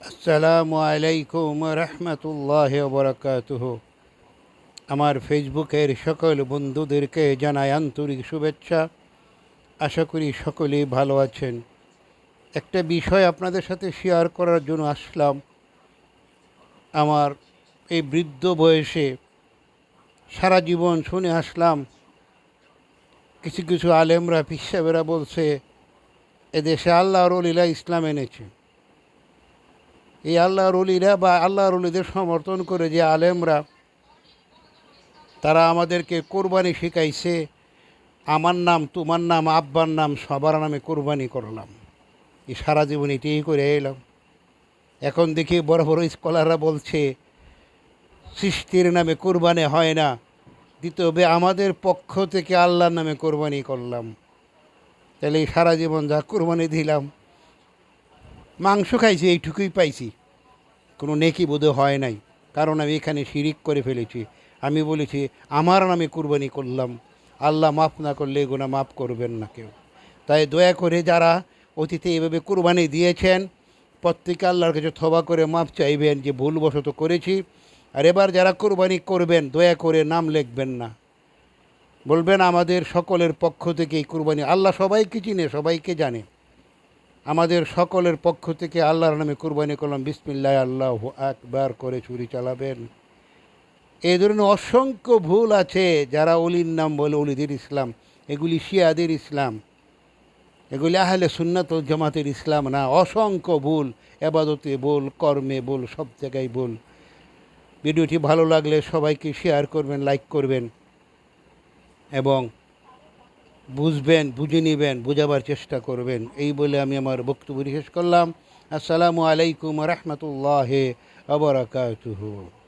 আসসালামু আলাইকুম রহমতুল্লাহ বরকাতুহ। আমার ফেসবুকের সকল বন্ধুদেরকে জানাই আন্তরিক শুভেচ্ছা। আশা করি সকলেই ভালো আছেন। একটা বিষয় আপনাদের সাথে শেয়ার করার জন্য আসলাম। আমার এই বৃদ্ধ বয়সে সারা জীবন শুনে আসলাম, কিছু কিছু আলেমরা পিসাবেরা বলছে এদেশে আল্লাহর অলিলা ইসলাম এনেছে। এই আল্লাহর অলিরা বা আল্লাহর অলিদের সমর্থন করে যে আলেমরা, তারা আমাদেরকে কোরবানি শিখাইছে, আমার নাম, তোমার নাম, আব্বার নাম, সবার নামে কোরবানি করলাম। এই সারা জীবন এটাই করে এলাম। এখন দেখি বড় বড় স্কলাররা বলছে, সৃষ্টির নামে কোরবানি হয় না দিতে হবে আমাদের পক্ষ থেকে আল্লাহর নামে কোরবানি করলাম। তাহলে এই সারা জীবন যা কোরবানি দিলাম মাংস খাইছি, এইটুকুই পাইছি। কোনো নেকি বোধ হয় নাই। কারণ আমি এখানে শিরিক করে ফেলেছি। আমি বলেছি, আমার নামে কুরবানি করলাম। আল্লাহ মাফ না করলে এগুলো মাফ করবেন না কেউ। তাই দয়া করে যারা অতীতে এভাবে কুরবানি দিয়েছেন, প্রত্যেকে আল্লাহর কাছে থবা করে মাফ চাইবেন, যে ভুলবশত করেছি। আর এবার যারা কুরবানি করবেন, দয়া করে নাম লিখবেন না। বলবেন, আমাদের সকলের পক্ষ থেকে এই কুরবানি আল্লাহ সবাইকে চিনে, সবাইকে জানে। আমাদের সকলের পক্ষ থেকে আল্লাহর নামে কুরবানি করলাম। বিসমিল্লাহ, আল্লাহ একবার করে ছুরি চালাবেন। এই ধরনের অসংখ্য ভুল আছে যারা অলির নাম বলে অলিদের ইসলাম। এগুলি শিয়াদের ইসলাম। এগুলি আহলে সুন্নাত জামাতের ইসলাম না। অসংখ্য ভুল, এবাদতে বল কর্মে বল সব জায়গায় বল ভিডিওটি ভালো লাগলে সবাইকে শেয়ার করবেন, লাইক করবেন। এবং বুঝবেন, বুঝে নেবেন, বোঝাবার চেষ্টা করবেন। এই বলে আমি আমার বক্তব্য শেষ করলাম। আসসালামু আলাইকুম রহমতুল্লাহ আবরাকাতুহু